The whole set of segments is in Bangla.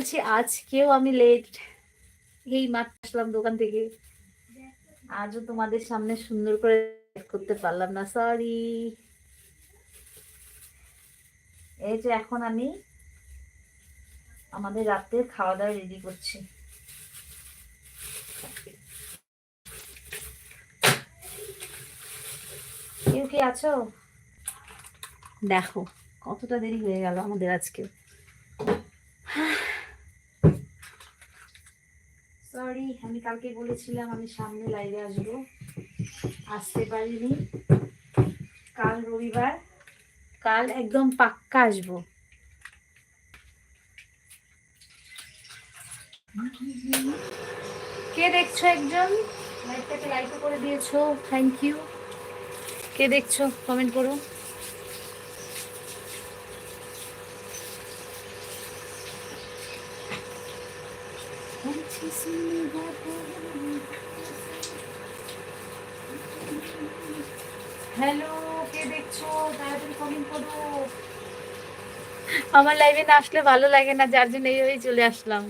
বলছি, আজকেও আমি লেট এই মাত্র আসলাম দোকান থেকে। আজও তোমাদের সামনে সুন্দর করে করতে পারলাম না সরি এই যে এখন আমি আমাদের রাতের খাওয়া দাওয়া রেডি করছি। কেউ কি আছো? দেখো, কতটা দেরি হয়ে গেল আমাদের আজকে সরি আমি কালকে বলেছিলাম আমি সামনে লাইভে আসব। আসতে পারিনি। কাল রবিবার। কাল একদম পাক্কা আসব। কে দেখছ একজন? লাইভটাকে লাইক করে দিয়েছ। থ্যাংক ইউ কে দেখছ? কমেন্ট করো। হ্যালো কে দেখছ? তাড়াতাড়ি কমেন্ট করো। আমার লাইভে না আসলে ভালো লাগে না যার জন্য এইভাবেই চলে আসলাম।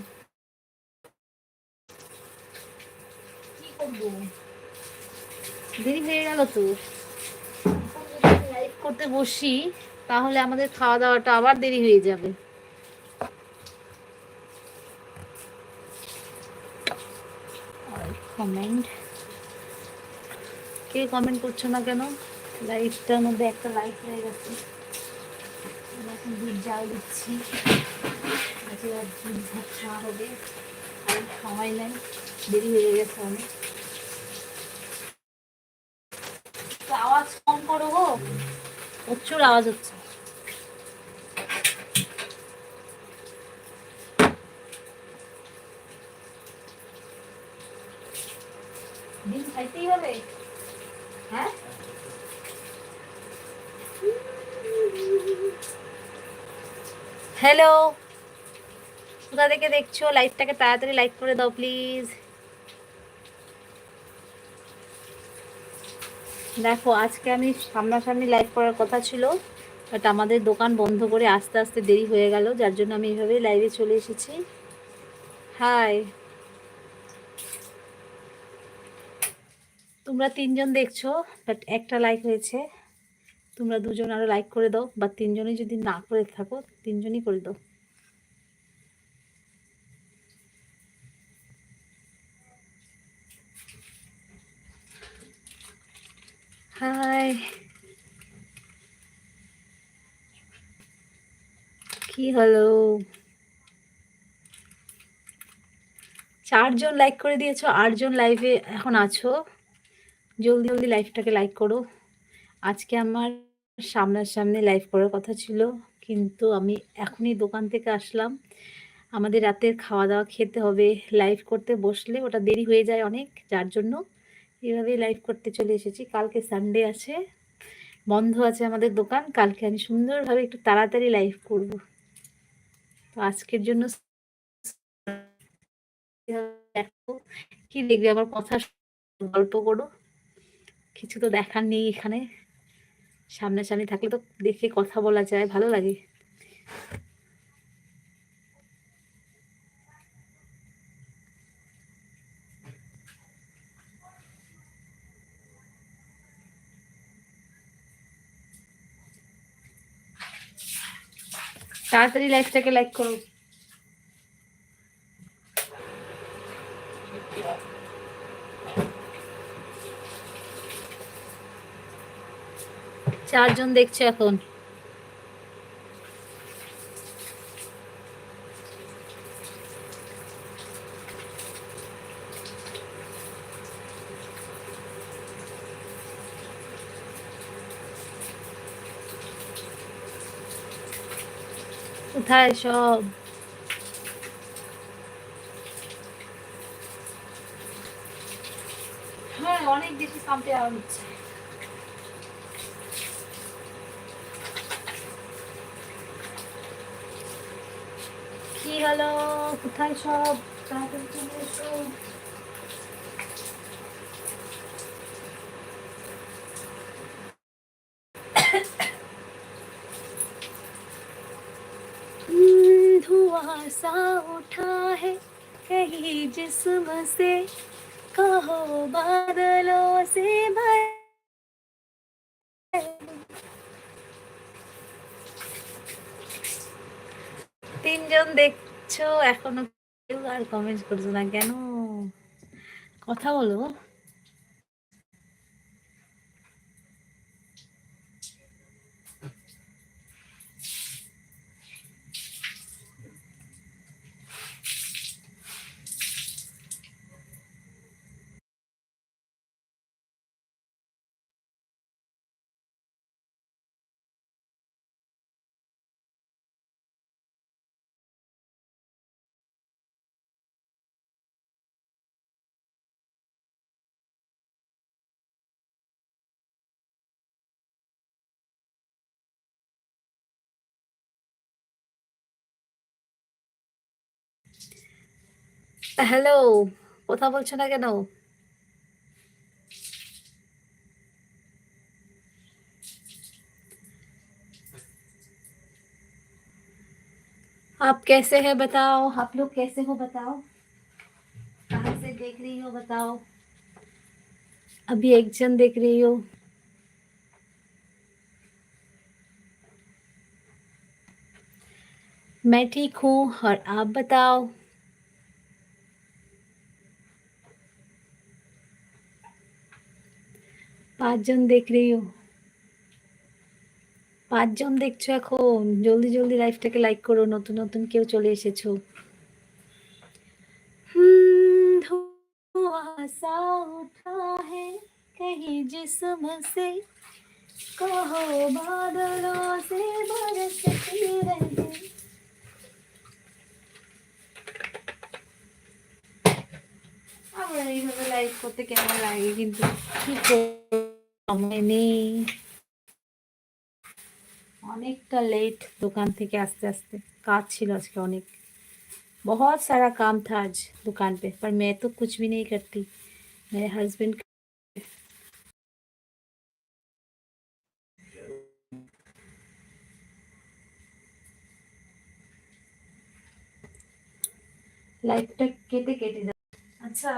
কি করব? দেরি হয়ে গেল তো। লাইভ করতে বসি তাহলে আমাদের খাওয়া দাওয়াটা আবার দেরি হয়ে যাবে। কমেন্ট কে কমেন্ট করছ না কেন? লাইফটার মধ্যে একটা লাইফ হয়ে গেছে। এখন দুধ জাল দিচ্ছি। আজকে আর দুধ ভাত খাওয়া হবে। আর সময় নেই। দেরি হয়ে গেছে অনেক। আওয়াজ কম করো গো। প্রচুর আওয়াজ হচ্ছে। হবে। হ্যাঁ? হ্যালো কোথা থেকে দেখছ? লাইভটাকে তাড়াতাড়ি লাইক করে দাও প্লিজ দেখো, আজকে আমি সামনাসামনি লাইভ করার কথা ছিল বাট আমাদের দোকান বন্ধ করে আস্তে আস্তে দেরি হয়ে গেল, যার জন্য আমি এইভাবে লাইভে চলে এসেছি। হাই তোমরা তিনজন দেখছ বাট একটা লাইক হয়েছে। তোমরা দুজন আরও লাইক করে দাও বা তিনজনই যদি না করে থাকো, তিনজনই করে দাও। হাই কি হলো? চারজন লাইক করে দিয়েছ, আটজন লাইভে এখন আছো। জলদি জলদি লাইভটাকে লাইক করো। আজকে আমার সামনাসামনি লাইভ করার কথা ছিল, কিন্তু আমি এখনই দোকান থেকে আসলাম। আমাদের রাতের খাওয়া দাওয়া খেতে হবে। লাইভ করতে বসলে ওটা দেরি হয়ে যায় অনেক, যার জন্য এভাবেই লাইভ করতে চলে এসেছি। কালকে সানডে আছে, বন্ধ আছে আমাদের দোকান। কালকে আমি সুন্দরভাবে একটু তাড়াতাড়ি লাইভ করব। তো আজকের জন্য কি দেখবে? আমার কথা গল্প করো। কিছু তো দেখার নেই এখানে। সামনাসামনি থাকলে তো দেখে কথা বলা যায়, ভালো লাগে। তাড়াতাড়ি লাইফটাকে লাইক করো। চারজন দেখছে এখন। কোথায় সব? হ্যাঁ অনেক বেশি কাম্পে আওয়াজ হচ্ছে। কি হলো কোথায় সব তাড়াতাড়ি চলে এসো উম, ধোঁয়া सा उठा है कहीं जिस्म से कहो बादलों से भर তিনজন দেখছ? এখনও কেউ আর কমেন্ট করছ না কেন? কথা বলো। হ্যালো কথা বলছো না কেন आप कैसे हैं बताओ आप लोग कैसे हो बताओ कहाँ से देख रही हो बताओ अभी एक जन देख रही हो मैं ठीक हूँ और आप बताओ পাঁচজন দেখ রেও পাঁচজন দেখছো এখন জলদি জলদি লাইফটাকে লাইক করো নতুন নতুন কেউ চলে এসেছো सा उठा है कहीं जिस्म से कहो बादलों से बरसती रहे আমরা এইভাবে লাইভ করতে কেমন লাগে কিন্তু কি সময় নেই অনেকটা লেট দোকান থেকে আস্তে আস্তে কাজ ছিল আজকে অনেক बहुत सारा काम था आज दुकान पे पर मैं तो कुछ भी नहीं करती मेरे हस्बैंड লাইফটা কেটে কেটে যাবে আচ্ছা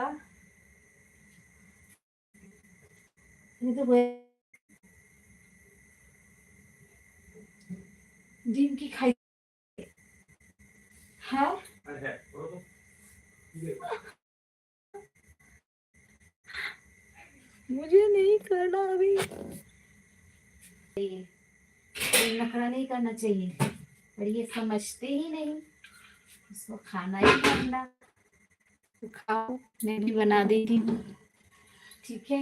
ডিম কি খাই হ্যাঁ मुझे नहीं करना अभी नखरा नहीं करना चाहिए पर ये समझते ही नहीं उसको खाना ही करना तो खाओ मैं भी बना देती हूँ ठीक है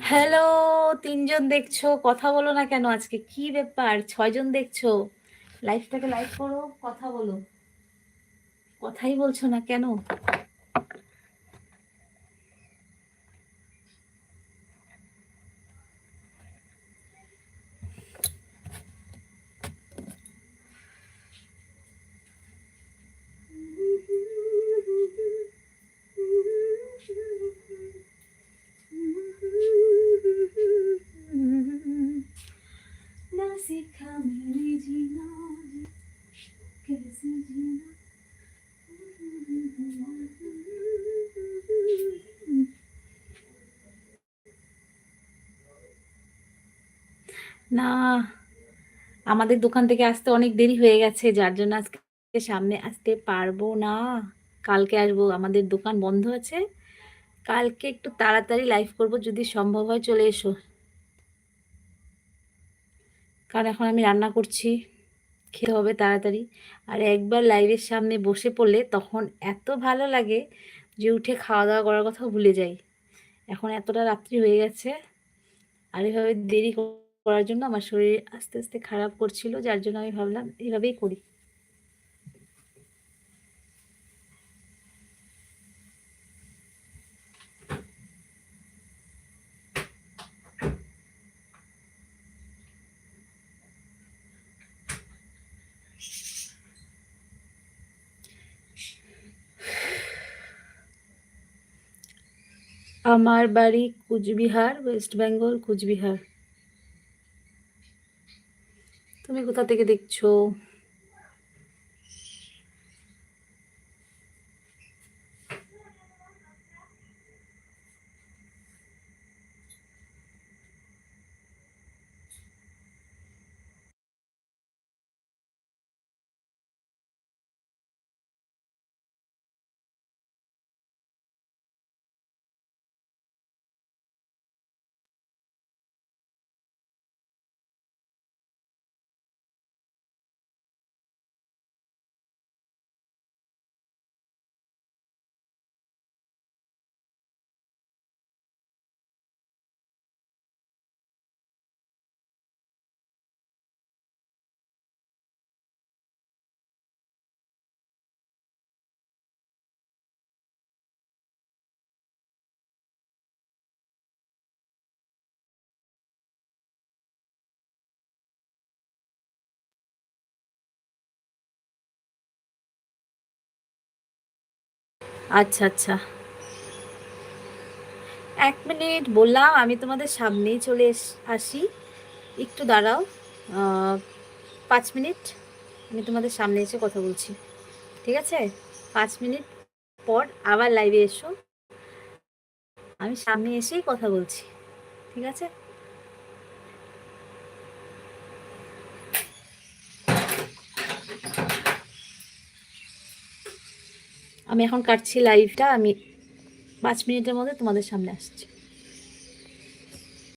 হ্যালো তিনজন দেখছ, কথা বলো না কেন আজকে? কি ব্যাপার? ছয়জন দেখছ? লাইফটাকে লাইক করো, কথা বলো। কথাই বলছো না কেন? না, আমাদের দোকান থেকে আসতে অনেক দেরি হয়ে গেছে, যার জন্য আজকে সামনে আসতে পারব না। কালকে আসব, আমাদের দোকান বন্ধ আছে। কালকে একটু তাড়াতাড়ি লাইভ করব, যদি সম্ভব হয় চলে এসো। কারণ এখন আমি রান্না করছি, খেতে হবে তাড়াতাড়ি। আর একবার লাইভের সামনে বসে পড়লে তখন এত ভালো লাগে যে উঠে খাওয়া দাওয়া করার কথা ভুলে যাই। এখন এতটা রাত্রি হয়ে গেছে, আর এভাবে দেরি করার জন্য আমার শরীর আস্তে আস্তে খারাপ করছিল, যার জন্য আমি ভাবলাম এভাবেই করি। আমার বাড়ি কুচবিহার, ওয়েস্ট বেঙ্গল, কুচবিহার। তুমি কোথা থেকে দেখছ? আচ্ছা আচ্ছা। এক মিনিট বললাম, আমি তোমাদের সামনেই চলে আসি। একটু দাঁড়াও। পাঁচ মিনিট। আমি তোমাদের সামনে এসে কথা বলছি। ঠিক আছে? পাঁচ মিনিট পর আবার লাইভে এসো। আমি সামনে এসেই কথা বলছি। ঠিক আছে? আমি এখন কাটছি লাইভটা আমি পাঁচ মিনিটের মধ্যে তোমাদের সামনে আসছি।